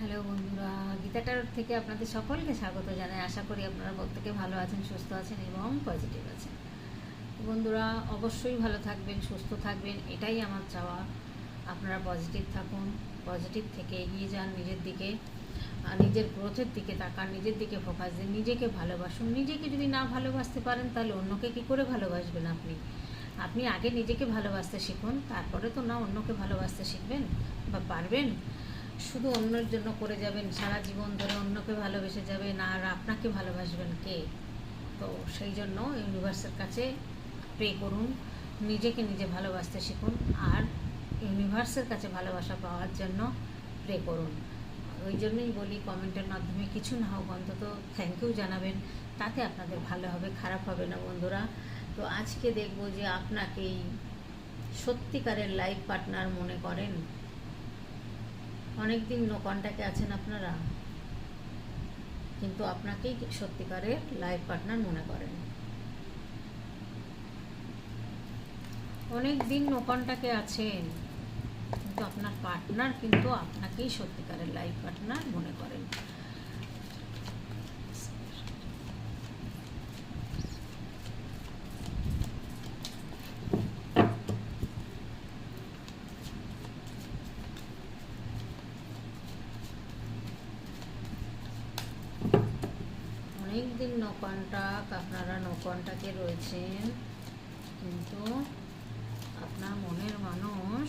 Hello বন্ধুরা গীতাটার থেকে আপনাদের সকলকে স্বাগত জানাই। আশা করি আপনারা প্রত্যেকে ভালো আছেন, সুস্থ আছেন এবং পজিটিভ আছেন। বন্ধুরা, অবশ্যই ভালো থাকবেন, সুস্থ থাকবেন, এটাই আমার চাওয়া। আপনারা পজিটিভ থাকুন, পজিটিভ থেকে এগিয়ে যান নিজের দিকে নিজের গ্রোথের দিকে তাকান, নিজের দিকে ফোকাস দিন নিজেকে ভালোবাসুন। নিজেকে যদি না ভালোবাসতে পারেন, তাহলে অন্যকে কী করে ভালোবাসবেন আপনি? আপনি আগে নিজেকে ভালোবাসতে শিখুন, তারপরে তো না অন্যকে ভালোবাসতে শিখবেন বা পারবেন। শুধু অন্যের জন্য করে যাবেন, সারা জীবন ধরে অন্যকে ভালোবেসে যাবেন আর আপনাকে ভালোবাসবেন কে? তো সেই জন্য ইউনিভার্সের কাছে প্রে করুন, নিজেকে নিজে ভালোবাসতে শিখুন আর ইউনিভার্সের কাছে ভালোবাসা পাওয়ার জন্য প্রে করুন। ওই জন্যই বলি কমেন্টের মাধ্যমে কিছু না হোক, অন্তত থ্যাংক ইউ জানাবেন, তাতে আপনাদের ভালো হবে, খারাপ হবে না বন্ধুরা। তো আজকে দেখব যে আপনাকেই সত্যিকারের লাইফ পার্টনার মনে করেন অনেক দিন কন্ট্যাক্টে আছেন আপনারা? কিন্তু আপনাকেই সত্যিকারের লাইফ পার্টনার মনে করেন। অনেক দিন নো আছেন, কিন্তু আপনার পার্টনার কিন্তু আপনাকেই সত্যিকারের লাইফ পার্টনার মনে করেন অনেক কন্টাক্ট আপনারা নো কন্টাক্টে রয়েছেন। কিন্তু আপনার মনের মানুষ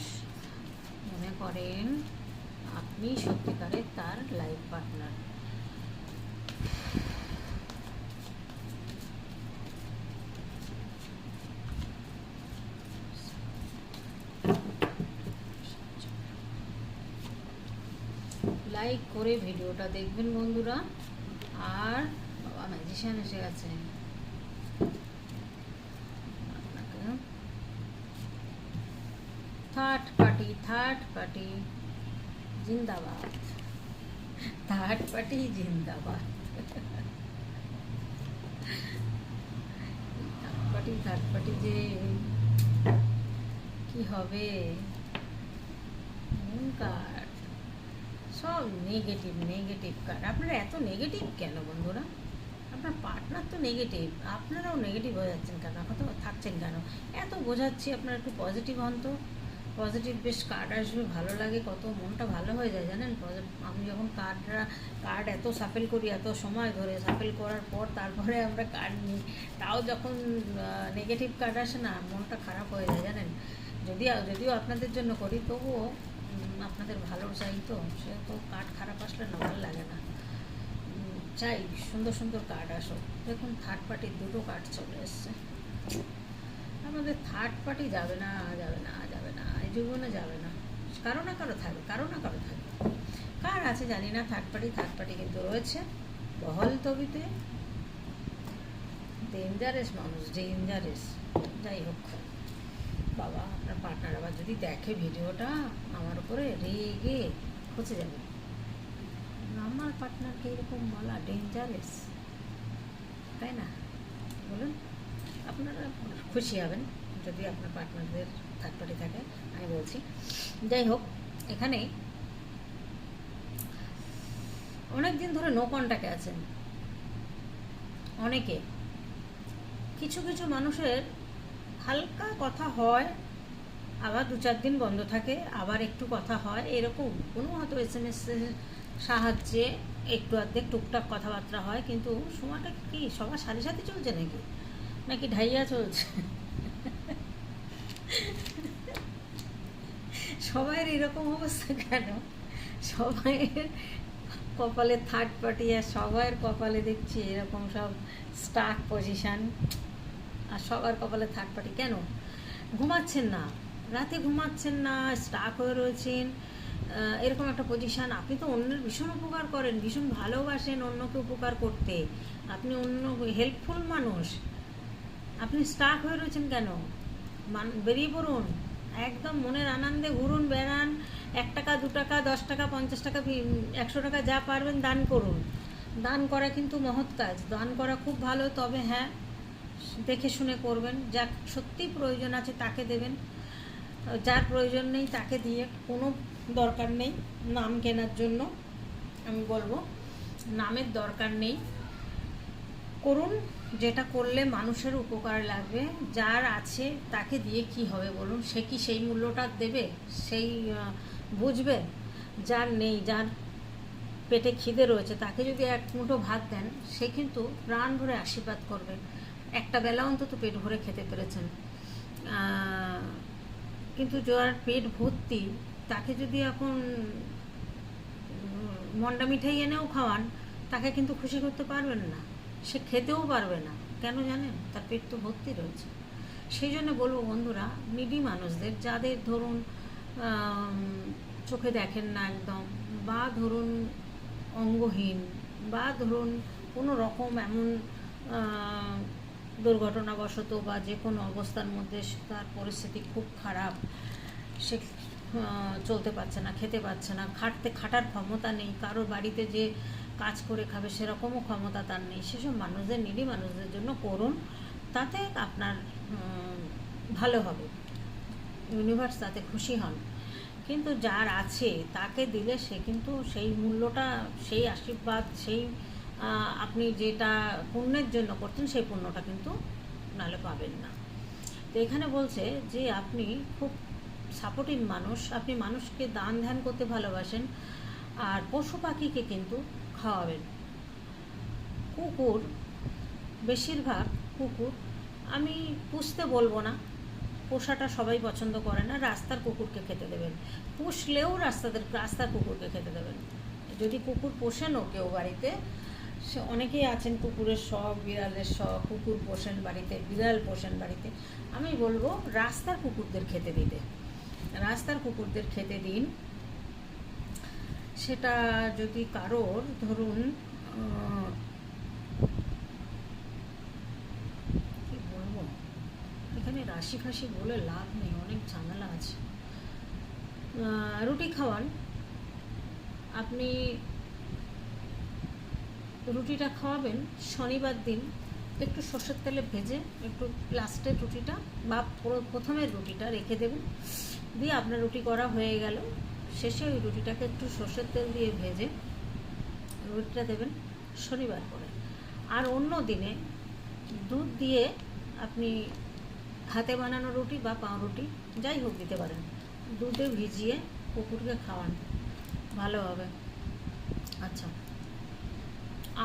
মনে করেন, আপনি সত্যিকারের তার লাইফ পার্টনার লাইক করে ভিডিওটা দেখবেন বন্ধুরা। আর বাবা এসে গেছে। থার্ড পার্টি থার্ড পার্টি জিন্দাবাদ। থার্ড পার্টি জিন্দাবাদ। থার্ড পার্টি থার্ড পার্টি যে কি হবে? কার্ড সব নেগেটিভ নেগেটিভ কার্ড আপনারা এত নেগেটিভ কেন বন্ধুরা? আপনার পার্টনার তো নেগেটিভ আপনারাও নেগেটিভ হয়ে যাচ্ছেন কেন? এখন থাকছেন কেন? এত বোঝাচ্ছি আপনার একটু পজিটিভ হন তো। পজিটিভ বেশ কার্ড আসবে, ভালো লাগে, কত মনটা ভালো হয়ে যায় জানেন? আমি যখন কার্ডরা কার্ড এত সাফেল করি, এত সময় ধরে সাফেল করার পর তারপরে আমরা কার্ড নিই। তাও যখন নেগেটিভ কার্ড আসে না, মনটা খারাপ হয়ে যায় জানেন? যদি যদিও আপনাদের জন্য করি, তবুও আপনাদের ভালো চাই তো। সে তো কার্ড খারাপ আসলে না। চাই সুন্দর সুন্দর কার্ড আসো। দেখুন থার্ড পার্টির দুটো কার্ড চলে এসছে। আমাদের থার্ড পার্টি যাবে না যাবে না যাবে না। এই জীবনে যাবে না। কারও না কারও থাকবে, কারও না কারও থাকবে। কার আছে জানি না থার্ড পার্টি থার্ড পার্টি কিন্তু রয়েছে। বহল তবিতে ডেঞ্জারেস মানুষ ডেঞ্জারেস যাই হোক। বাবা, আপনার পার্টনার আবার যদি দেখে ভিডিওটা, আমার উপরে রেগে খচে যাবে। আমার পার্টনারকে এরকম বলা ডেঞ্জারেস তাই না? বলুন, আপনারা খুশি হবেন যদি আপনার পার্টনারদের থার্ড পার্টি থাকে, আমি বলছি। যাই হোক, এখানে অনেক দিন ধরে নো কন্ট্যাক্টে আছেন। অনেকে। কিছু কিছু মানুষের হালকা কথা হয়, আবার দু চার দিন বন্ধ থাকে, আবার একটু কথা হয়, এরকম। কোনো হয়তো এস এম এস সাহায্যে একটু অর্ধেক টুকটাক কথাবার্তা হয়, কিন্তু সময়টা কি সবার সাথে সাথে চলছে নাকি? নাকি ঢাইয়া চলছে? সবাইয়ের এরকম অবস্থা কেন? সবাইয়ের কপালে থার্ড পার্টি আর সবার কপালে দেখছি এরকম সব স্টাক পজিশন আর সবার কপালে থার্ড পার্টি কেন? ঘুমাচ্ছেন না। রাতে ঘুমাচ্ছেন না স্টাক হয়ে রয়েছেন। এরকম একটা পজিশন আপনি তো অন্যের ভীষণ উপকার করেন, ভীষণ ভালোবাসেন অন্যকে উপকার করতে। আপনি অন্য হেল্পফুল মানুষ। আপনি স্টাক হয়ে রয়েছেন কেন? মান, বেরিয়ে পড়ুন। একদম মনের আনন্দে ঘুরুন, বেড়ান। এক টাকা, দু টাকা, দশ টাকা, পঞ্চাশ টাকা একশো টাকা যা পারবেন দান করুন। দান করা কিন্তু মহৎ কাজ। দান করা খুব ভালো, তবে হ্যাঁ দেখে শুনে করবেন। যা সত্যি প্রয়োজন আছে তাকে দেবেন। যার প্রয়োজন নেই তাকে দিয়ে কোনো দরকার নেই নাম কেনার জন্য আমি বলব। নামের দরকার নেই। করুন, যেটা করলে মানুষের উপকার লাগবে, যার আছে তাকে দিয়ে কি হবে বলুন? সে কি সেই মূল্যটা দেবে? সেই বুঝবে? যার নেই, যার পেটে খিদে রয়েছে, তাকে যদি এক মুঠো ভাত দেন, সে কিন্তু প্রাণ ভরে আশীর্বাদ করবে। একটা বেলা অন্তত পেট ভরে খেতে পেরেছেন। কিন্তু যার পেট ভর্তি তাকে যদি এখন মন্ডা মিঠাই এনেও খাওয়ান, তাকে কিন্তু খুশি করতে পারবেন না। সে খেতেও পারবে না। কেন জানেন? তার পেট তো ভর্তি রয়েছে। সেই জন্য বলব বন্ধুরা, নিডি মানুষদের, যাদের ধরুন চোখে দেখেন না একদম, বা ধরুন অঙ্গহীন, বা ধরুন কোনো রকম এমন দুর্ঘটনাবশত বা যে কোনো অবস্থার মধ্যে তার পরিস্থিতি খুব খারাপ, সে চলতে পারছে না, খেতে পারছে না, খাটতে, খাটার ক্ষমতা নেই কারোর বাড়িতে যে কাজ করে খাবে সেরকমও ক্ষমতা তার নেই। সেসব মানুষদের নিডি মানুষদের জন্য করুন, তাতে আপনার ভালো হবে। ইউনিভার্স তাতে খুশি হন। কিন্তু যার আছে, তাকে দিলে সে কিন্তু সেই মূল্যটা, সেই আশীর্বাদ, সেই আপনি যেটা পুণ্যের জন্য করছেন, সেই পুণ্যটা কিন্তু নালে পাবেন না। তো এখানে বলছে যে আপনি খুব সাপোর্টিভ মানুষ, আপনি মানুষকে দান ধ্যান করতে ভালোবাসেন, আর পশু পাখিকে কিন্তু খাওয়াবেন। কুকুর, বেশিরভাগ কুকুর, আমি পুষতে বলব না, পোষাটা সবাই পছন্দ করে না, রাস্তার কুকুরকে খেতে দেবেন। পুষলেও রাস্তাদের, রাস্তার কুকুরকে খেতে দেবেন। যদি কুকুর পোষেনও কেউ বাড়িতে, সে অনেকেই আছেন কুকুরের শখ, বিড়ালের শখ, কুকুর পোষেন বাড়িতে, বিড়াল পোষেন বাড়িতে। আমি বলব, রাস্তার কুকুরদের খেতে দিতে। রাস্তার কুকুরদের খেতে দিন। সেটা যদি কারোর, ধরুন কি বলব? এখানে রাশি ফাশি বলে লাভ নেই, অনেক ঝামেলা আছে। রুটি খাওয়ান। আপনি রুটিটা খাওয়াবেন শনিবার দিন। একটু সর্ষের তেলে ভেজে একটু লাস্টের রুটিটা বা পুরো- প্রথমের রুটিটা রেখে দেবেন। দিয়ে আপনার রুটি করা হয়ে গেল। শেষে ওই রুটিটাকে একটু সর্ষের তেল দিয়ে ভেজে রুটিটা দেবেন শনিবার করে আর অন্য দিনে দুধ দিয়ে আপনি হাতে বানানো রুটি বা পাউরুটি, যাই হোক দিতে পারেন। দুধে ভিজিয়ে কুকুরকে খাওয়ান, ভালো হবে। আচ্ছা।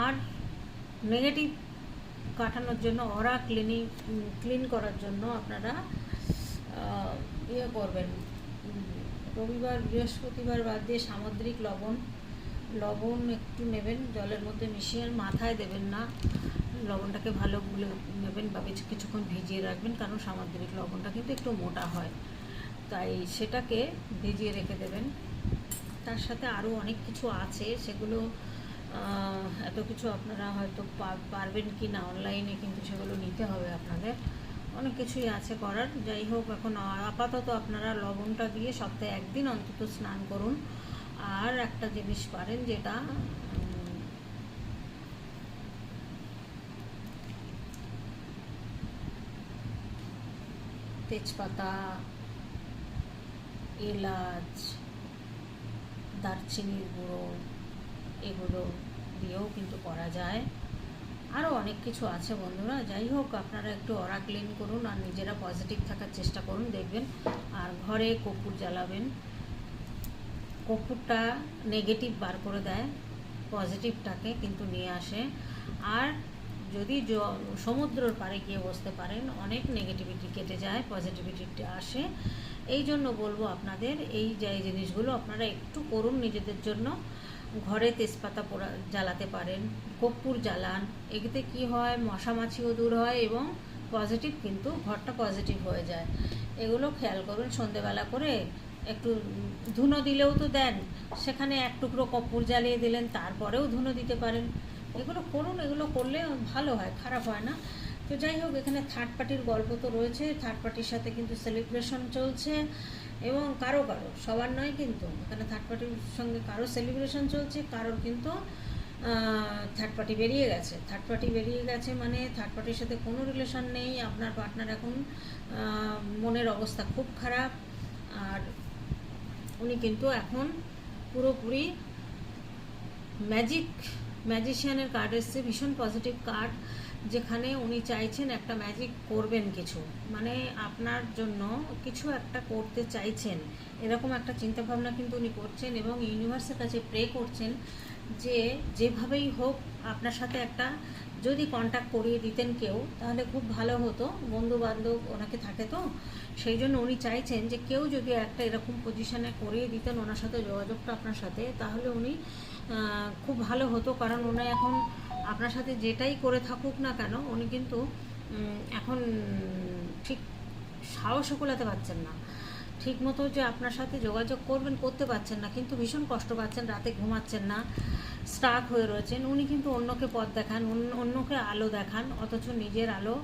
আর নেগেটিভ কাটানোর জন্য ওরা ক্লিনিং ক্লিন করার জন্য আপনারা ইয়ে করবেন। রবিবার, বৃহস্পতিবার বাদ দিয়ে সামুদ্রিক লবণ। লবণ একটু নেবেন, জলের মধ্যে মিশিয়ে মাথায় দেবেন না। লবণটাকে ভালো গুলে নেবেন বা কিছু কিছুক্ষণ ভিজিয়ে রাখবেন, কারণ সামুদ্রিক লবণটা কিন্তু একটু মোটা হয়। তাই সেটাকে ভিজিয়ে রেখে দেবেন। তার সাথে আরও অনেক কিছু আছে, সেগুলো এত কিছু আপনারা হয়তো পারবেন কি না? অনলাইনে কিন্তু সেগুলো নিতে হবে আপনাদের। অনেক কিছুই আছে করার। যাই হোক, এখন আপাতত আপনারা লবণটা দিয়ে সপ্তাহে একদিন অন্তত স্নান করুন। আর একটা জিনিস পারেন যেটা তেজপাতা, এলাচ, দারচিনির গুঁড়ো, এগুলো দিয়েও কিন্তু করা যায়। আরও অনেক কিছু আছে বন্ধুরা। যাই হোক, আপনারা একটু অরা ক্লিন করুন আর নিজেরা পজিটিভ থাকার চেষ্টা করুন, দেখবেন। আর ঘরে কপুর জ্বালাবেন। কপুরটা নেগেটিভ বার করে দেয় পজিটিভটাকে কিন্তু নিয়ে আসে। আর যদি সমুদ্রের পাড়ে গিয়ে বসতে পারেন, অনেক নেগেটিভিটি কেটে যায় পজিটিভিটি আসে। এই জন্য বলব আপনাদের, এই যে জিনিসগুলো আপনারা একটু করুন নিজেদের জন্য। ঘরে তেজপাতা পোড়া, জ্বালাতে পারেন। কর্পূর জ্বালান। এতে কি হয়? মশা মাছিও দূর হয় এবং পজিটিভ কিন্তু ঘরটা পজিটিভ হয়ে যায়। এগুলো খেয়াল করুন সন্ধেবেলা করে। একটু ধুনো দিলেও তো দেন। সেখানে এক টুকরো কর্পূর জ্বালিয়ে দিলেন, তারপরেও ধুনো দিতে পারেন। এগুলো করুন, এগুলো করলে ভালো হয়, খারাপ হয় না। তো যাই হোক, এখানে থার্ড পার্টির গল্প তো রয়েছে। থার্ড পার্টির সাথে কিন্তু সেলিব্রেশন চলছে এবং কারও কারও, সবার নয় কিন্তু। এখানে থার্ড পার্টির সঙ্গে কারও সেলিব্রেশন চলছে, কারোর কিন্তু থার্ড পার্টি বেরিয়ে গেছে। থার্ড পার্টি বেরিয়ে গেছে মানে থার্ড পার্টির সাথে কোনো রিলেশন নেই। আপনার পার্টনার এখন মনের অবস্থা খুব খারাপ। আর উনি কিন্তু এখন পুরোপুরি ম্যাজিক ম্যাজিশিয়ানের কার্ড এসছে, ভীষণ পজিটিভ কার্ড যেখানে উনি চাইছেন একটা ম্যাজিক করবেন কিছু। মানে আপনার জন্য কিছু একটা করতে চাইছেন। এরকম একটা চিন্তাভাবনা কিন্তু উনি করছেন এবং ইউনিভার্সের কাছে প্রে করছেন যে যেভাবেই হোক আপনার সাথে একটা যদি কন্ট্যাক্ট করিয়ে দিতেন কেউ, তাহলে খুব ভালো হতো। বন্ধু বান্ধব ওনাকে থাকে তো, সেই জন্য উনি চাইছেন যে কেউ যদি একটা এরকম পজিশনে করিয়ে দিতেন ওনার সাথে যোগাযোগটা আপনার সাথে, তাহলে উনি খুব ভালো হতো। কারণ উনি এখন আপনার সাথে যেটাই করে থাকুক না কেন, উনি কিন্তু এখন ঠিক সাহসও কোলাতে পারছেন না। ঠিক মতো যে আপনার সাথে যোগাযোগ করবেন, করতে পারছেন না, কিন্তু ভীষণ কষ্ট পাচ্ছেন, রাতে ঘুমাচ্ছেন না স্টাক হয়ে রয়েছেন। উনি কিন্তু অন্যকে পথ দেখান অন্য অন্যকে আলো দেখান, অথচ নিজের আলো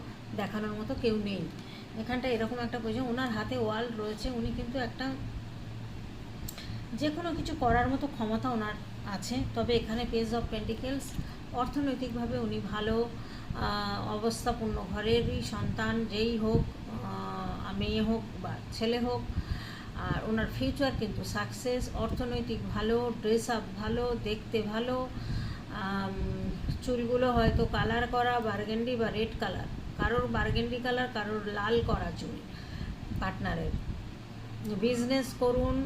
দেখানোর মতো কেউ নেই। এখানটা এরকম একটা পজিশন ওনার হাতে ওয়াল রয়েছে, উনি কিন্তু একটা যে কোনো কিছু করার মতো ক্ষমতা ওনার আছে, তবে এখানে পেজ অফ পেন্টিকেলস অর্থনৈতিকভাবে উনি ভালো অবস্থাপূর্ণ, ঘরেরই সন্তান, যেই হোক মেয়ে হোক বা ছেলে হোক আর ওনার ফিউচার কিন্তু সাকসেস অর্থনৈতিক ভালো ড্রেস আপ ভালো, দেখতে ভালো চুলগুলো হয়তো কালার করা বার্গেন্ডি বা রেড কালার কারোর বার্গেন্ডি কালার কারোর লাল করা চুল পার্টনারের বিজনেস করুন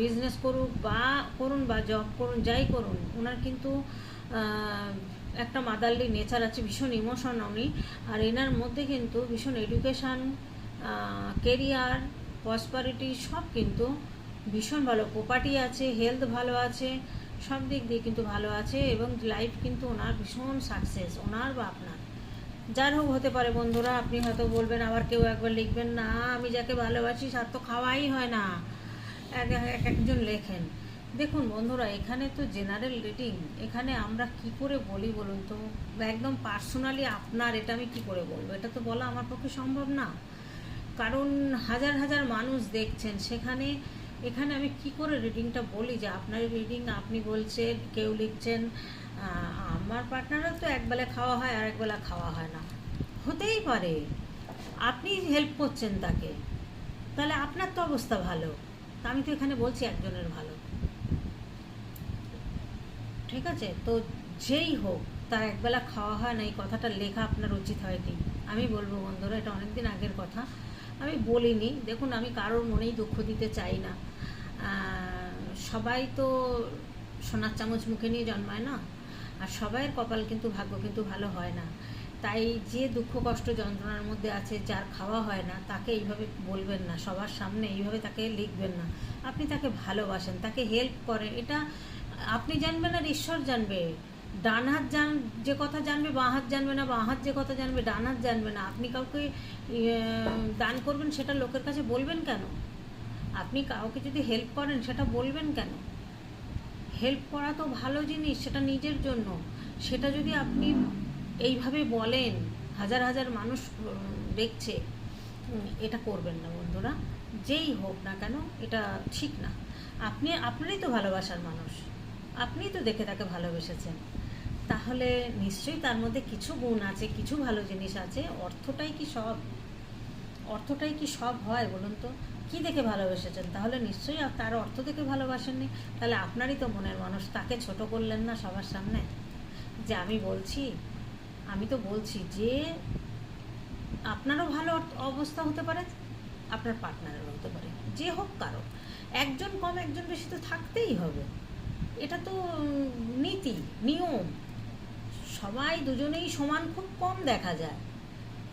বিজনেস করুক বা করুন বা জব করুন, যাই করুন, ওনার কিন্তু একটা মাদারলি নেচার আছে, ভীষণ ইমোশন উনি আর এনার মধ্যে কিন্তু ভীষণ এডুকেশান কেরিয়ার প্রসপারিটি সব কিন্তু ভীষণ ভালো প্রপার্টি আছে হেলথ ভালো আছে, সব দিক দিয়ে কিন্তু ভালো আছে এবং লাইফ কিন্তু ওনার ভীষণ সাকসেস ওনার বা আপনার যার হোক, হতে পারে বন্ধুরা, আপনি হয়তো বলবেন, আবার কেউ একবার লিখবেন, না, আমি যাকে ভালোবাসি তার তো খাওয়াই হয় না। এক এক- এক একজন লেখেন। দেখুন বন্ধুরা, এখানে তো জেনারেল রেটিং এখানে আমরা কি করে বলি বলুন তো? একদম পার্সোনালি আপনার, এটা আমি কি করে বলব? এটা তো বলা আমার পক্ষে সম্ভব না। কারণ হাজার হাজার মানুষ দেখছেন। সেখানে, এখানে আমি কি করে রিডিংটা বলি যে আপনার রিডিং আপনি বলছেন, কেউ লিখছেন আমার পার্টনারও তো একবেলা খাওয়া হয় আর একবেলা খাওয়া হয় না। হতেই পারে। আপনি হেল্প করছেন তাকে। তাহলে আপনার তো অবস্থা ভালো। তা আমি তো এখানে বলছি একজনের ভালো। ঠিক আছে? তো যেই হোক, তার একবেলা খাওয়া হয় না, এই কথাটা লেখা আপনার উচিত হয়নি। আমি বলব বন্ধুরা, এটা অনেকদিন আগের কথা। আমি বলিনি। দেখুন, আমি কারোর মনেই দুঃখ দিতে চাই না। সবাই তো সোনার চামচ মুখে নিয়ে জন্মায় না। আর সবাইয়ের কপাল কিন্তু, ভাগ্য কিন্তু ভালো হয় না। তাই যে দুঃখ, কষ্ট, যন্ত্রণার মধ্যে আছে, যার খাওয়া হয় না, তাকে এইভাবে বলবেন না। সবার সামনে এইভাবে তাকে লিখবেন না। আপনি তাকে ভালোবাসেন, তাকে হেল্প করেন। এটা আপনি জানবেন আর ঈশ্বর জানবে। ডান হাত জান যে কথা জানবে বাঁ হাত জানবে না বাঁ হাত যে কথা জানবে ডান হাত জানবে না। আপনি কাউকে ইয়ে, দান করবেন সেটা লোকের কাছে বলবেন কেন? আপনি কাউকে যদি হেল্প করেন সেটা বলবেন কেন? হেল্প করা তো ভালো জিনিস সেটা নিজের জন্য। সেটা যদি আপনি এইভাবে বলেন হাজার হাজার মানুষ দেখছে এটা করবেন না বন্ধুরা। যেই হোক না কেন এটা ঠিক না। আপনি আপনারই তো ভালোবাসার মানুষ। আপনিই তো দেখে তাকে ভালোবেসেছেন। তাহলে নিশ্চয়ই তার মধ্যে কিছু গুণ আছে, কিছু ভালো জিনিস আছে, অর্থটাই কি সব? অর্থটাই কি সব হয় বলুন তো? কী দেখে ভালোবেসেছেন? তাহলে নিশ্চয়ই তার অর্থ দেখে ভালোবাসেননি। তাহলে আপনারই তো মনের মানুষ, তাকে ছোট করলেন না সবার সামনে? যে আমি বলছি, আমি তো বলছি যে আপনারও ভালো অবস্থা হতে পারে, আপনার পার্টনারেরও হতে পারে, যে হোক কারও। একজন কম, একজন বেশি তো থাকতেই হবে। এটা তো নীতি, নিয়ম। সবাই দুজনেই সমান খুব কম দেখা যায়।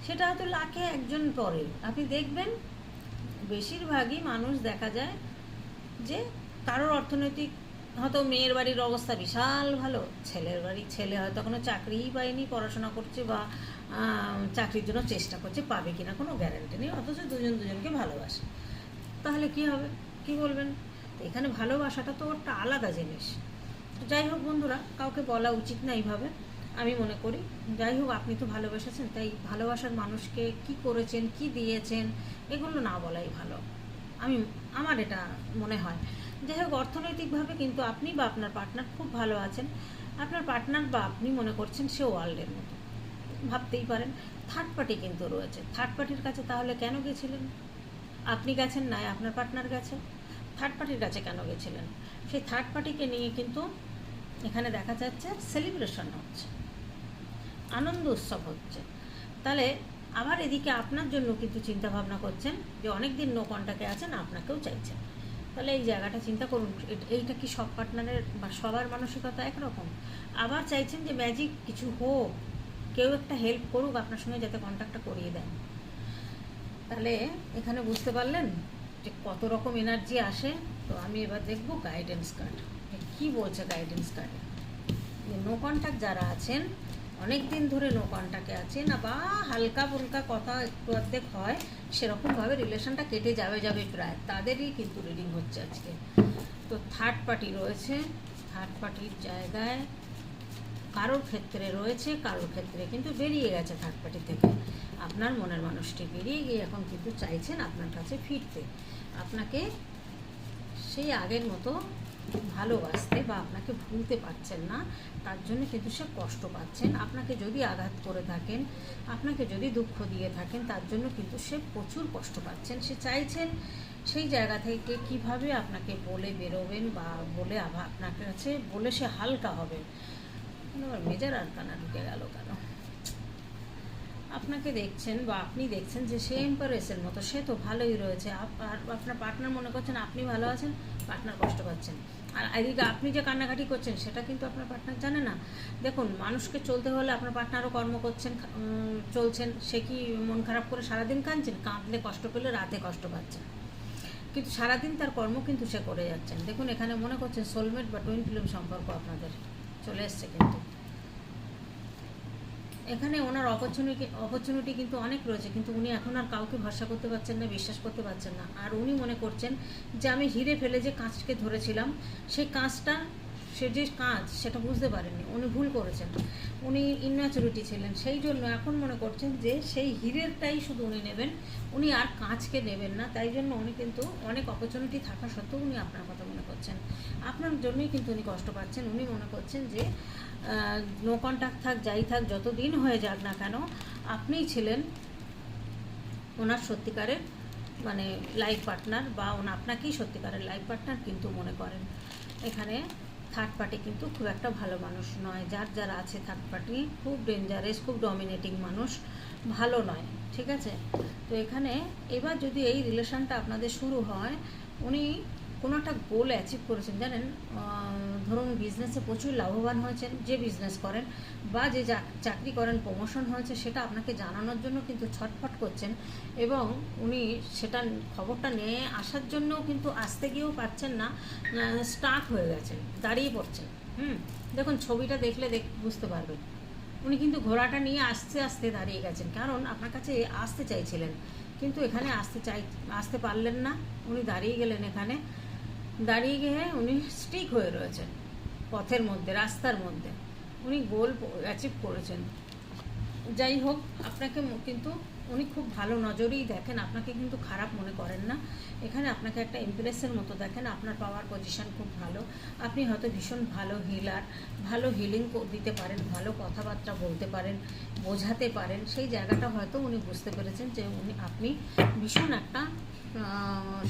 সেটা হয়তো লাখে একজন পরে আপনি দেখবেন, বেশিরভাগই মানুষ দেখা যায় যে কারোর অর্থনৈতিক, হয়তো মেয়ের বাড়ির অবস্থা বিশাল ভালো, ছেলের বাড়ি, ছেলে হয়তো কোনো চাকরিই পায়নি, পড়াশোনা করছে বা চাকরির জন্য চেষ্টা করছে, পাবে কিনা কোনো গ্যারান্টি নেই, অথচ দুজন দুজনকে ভালোবাসে। তাহলে কি হবে? কি বলবেন? এখানে ভালোবাসাটা তো একটা আলাদা জিনিস। যাই হোক বন্ধুরা, কাউকে বলা উচিত না এইভাবে, আমি মনে করি। যাই হোক, আপনি তো ভালোবেসেছেন, তাই ভালোবাসার মানুষকে কি করেছেন, কি দিয়েছেন, এগুলো না বলাই ভালো। আমি, আমার এটা মনে হয়। যাই হোক, অর্থনৈতিকভাবে কিন্তু আপনি বা আপনার পার্টনার খুব ভালো আছেন। আপনার পার্টনার বা আপনি মনে করছেন সে ওয়ার্ল্ডের মতো। ভাবতেই পারেন থার্ড পার্টি কিন্তু রয়েছে। থার্ড পার্টির কাছে তাহলে কেন গেছিলেন? আপনি গেছেন না, আপনার পার্টনার গেছে। থার্ড পার্টির কাছে কেন গেছিলেন? সেই থার্ড পার্টিকে নিয়ে কিন্তু এখানে দেখা যাচ্ছে সেলিব্রেশন হচ্ছে, আনন্দ উৎসব হচ্ছে। তাহলে আবার এদিকে আপনার জন্য কিন্তু চিন্তা ভাবনা করছেন যে অনেক দিন নো কন্ট্যাক্টে আছেন, আপনাকেও চাইছেন। তাহলে এই জায়গাটা চিন্তা করুন এইটা কি সব পার্টনারের বা সবার মানসিকতা একরকম? আবার চাইছেন যে ম্যাজিক কিছু হোক, কেউ একটা হেল্প করুক, আপনার সঙ্গে যাতে কন্ট্যাক্টটা করিয়ে দেন। তাহলে এখানে বুঝতে পারলেন যে কত রকম এনার্জি আসে, তো আমি এবার দেখব গাইডেন্স কার্ড কী বলছে গাইডেন্স কার্ডে নো কন্ট্যাক্ট যারা আছেন, অনেক দিন ধরে নো কন্ট্যাক্টে আছেন বা হালকা ফুলকা কথা একটু অর্ধেক হয় সেরকমভাবে রিলেশনটা কেটে যাবে যাবে প্রায়। তাদেরই কিন্তু রিডিং হচ্ছে আজকে। তো থার্ড পার্টি রয়েছে থার্ড পার্টির জায়গায় কারোর ক্ষেত্রে রয়েছে, কারোর ক্ষেত্রে কিন্তু বেরিয়ে গেছে থার্ড পার্টি থেকে। আপনার মনের মানুষটি বেরিয়ে গিয়ে এখন কিন্তু চাইছেন আপনার কাছে ফিরতে। আপনাকে সেই আগের মতো ভালোবাসতে বা আপনাকে ভুলতে পারছেন না, তার জন্য কিন্তু সে কষ্ট পাচ্ছেন। আপনাকে যদি আঘাত করে থাকেন, আপনাকে যদি দুঃখ দিয়ে থাকেন, তার জন্য কিন্তু সে প্রচুর কষ্ট পাচ্ছেন। সে চাইছেন সেই জায়গা থেকে কীভাবে আপনাকে বলে বেরোবেন বা বলে আপনার কাছে বলে সে হালকা হবে এবার মেজার আর কানা ঢুকে গেল কেন? আপনাকে দেখছেন বা আপনি দেখছেন যে সে এম্পারেসের মতো, সে তো ভালোই রয়েছে। আপনার পার্টনার মনে করছেন আপনি ভালো আছেন, পার্টনার কষ্ট পাচ্ছেন। আর এদিকে আপনি যে কান্নাকাটি করছেন, সেটা কিন্তু আপনার পার্টনার জানে না। দেখুন, মানুষকে চলতে হলে আপনার পার্টনারও কর্ম করছেন চলছেন। সে কি মন খারাপ করে সারাদিন কাঁদছেন? কাঁদলে কষ্ট পেলে রাতে কষ্ট পাচ্ছেন কিন্তু সারাদিন তার কর্ম কিন্তু সে করে যাচ্ছেন। দেখুন, এখানে মনে করছেন সোলমেট বা টুইন ফিল্ম সম্পর্ক আপনাদের। চলে এসছে কিন্তু। এখানে ওনার অপরচুনিটি অপরচুনিটি কিন্তু অনেক রয়েছে, কিন্তু উনি এখন আর কাউকে ভরসা করতে পারছেন না, বিশ্বাস করতে পারছেন না। আর উনি মনে করছেন যে আমি হিরে ফেলে যে কাঁচকে ধরেছিলাম, সেই কাঁচটা সে যে কাঁচ সেটা বুঝতে পারেননি, উনি ভুল করেছেন। উনি ইনম্যাচুরিটি ছিলেন, সেই জন্য এখন মনে করছেন যে সেই হীরেরটাই শুধু উনি নেবেন, উনি আর কাঁচকে নেবেন না, তাই জন্য উনি কিন্তু অনেক অপরচুনিটি থাকা সত্ত্বেও উনি আপনার কথা মনে করছেন। আপনার জন্যই কিন্তু উনি কষ্ট পাচ্ছেন, উনি মনে করছেন যে নো কন্ট্যাক্ট থাক, যাই থাক, যত দিন হয়ে যাক না কেন আপনিই ছিলেন ওনার সত্যিকারের মানে লাইফ পার্টনার বা ওনা আপনাকেই সত্যিকারের লাইফ পার্টনার কিন্তু মনে করেন। এখানে থার্ড পার্টি কিন্তু খুব একটা ভালো মানুষ নয়। যার যারা আছে থার্ড পার্টি খুব ডেঞ্জারাস খুব ডমিনেটিং মানুষ, ভালো নয়, ঠিক আছে? তো এখানে এবার যদি এই রিলেশনটা আপনাদের শুরু হয়, উনি কোনো একটা গোল অ্যাচিভ করেছেন, জানেন? ধরুন বিজনেসে প্রচুর লাভবান হয়েছেন, যে বিজনেস করেন বা যে চাক- চাকরি করেন প্রমোশন হয়েছে, সেটা আপনাকে জানানোর জন্য কিন্তু ছটফট করছেন এবং উনি সেটা খবরটা নিয়ে আসার জন্যও কিন্তু আসতে গিয়েও পাচ্ছেন না স্টার্ট হয়ে গেছেন, দাঁড়িয়ে পড়ছেন। হুম? দেখুন, ছবিটা দেখলে দেখ, বুঝতে পারবেন। উনি কিন্তু ঘোড়াটা নিয়ে আস্তে আস্তে দাঁড়িয়ে গেছেন, কারণ আপনার কাছে আসতে চাইছিলেন, কিন্তু এখানে আসতে চাই, আসতে পারলেন না, উনি দাঁড়িয়ে গেলেন এখানে। দাঁড়িয়ে গিয়ে উনি স্টিক হয়ে রয়েছেন, পথের মধ্যে, রাস্তার মধ্যে। উনি গোল অ্যাচিভ করেছেন। যাই হোক, আপনাকে কিন্তু উনি খুব ভালো নজরেই দেখেন, আপনাকে কিন্তু খারাপ মনে করেন না। এখানে আপনাকে একটা ইমপ্রেসের মতো দেখেন, আপনার পাওয়ার পজিশন খুব ভালো। আপনি হয়তো ভীষণ ভালো হিলার ভালো হিলিং দিতে পারেন, ভালো কথাবার্তা বলতে পারেন, বোঝাতে পারেন। সেই জায়গাটা হয়তো উনি বুঝতে পেরেছেন যে উনি, আপনি ভীষণ একটা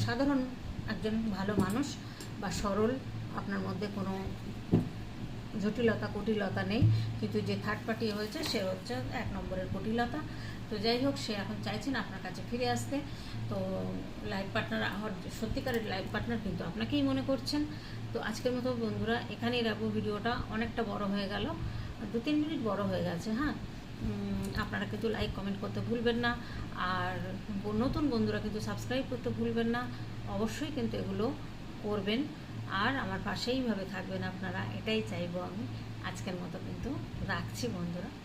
সাধারণ একজন ভালো মানুষ বা সরল, আপনার মধ্যে কোনো জটিলতা, কুটিলতা নেই। কিন্তু যে থার্ড পার্টি হয়েছে, সে হচ্ছে এক নম্বরের কুটিলতা। তো যাই হোক, সে এখন চাইছেন আপনার কাছে ফিরে আসতে। তো লাইফ পার্টনার আমার সত্যিকারের লাইফ পার্টনার কিন্তু আপনাকেই মনে করছেন। তো আজকের মতো বন্ধুরা, এখানেই রাখব ভিডিওটা। অনেকটা বড় হয়ে গেল। দু তিন মিনিট বড় হয়ে গেছে হ্যাঁ? আপনারা কিন্তু লাইক কমেন্ট করতে ভুলবেন না। আর নতুন বন্ধুরা কিন্তু সাবস্ক্রাইব করতে ভুলবেন না। অবশ্যই কিন্তু এগুলো করবেন। আর আমার পাশেইভাবে থাকবেন আপনারা, এটাই চাইব আমি। আজকের মতো কিন্তু রাখছি বন্ধুরা।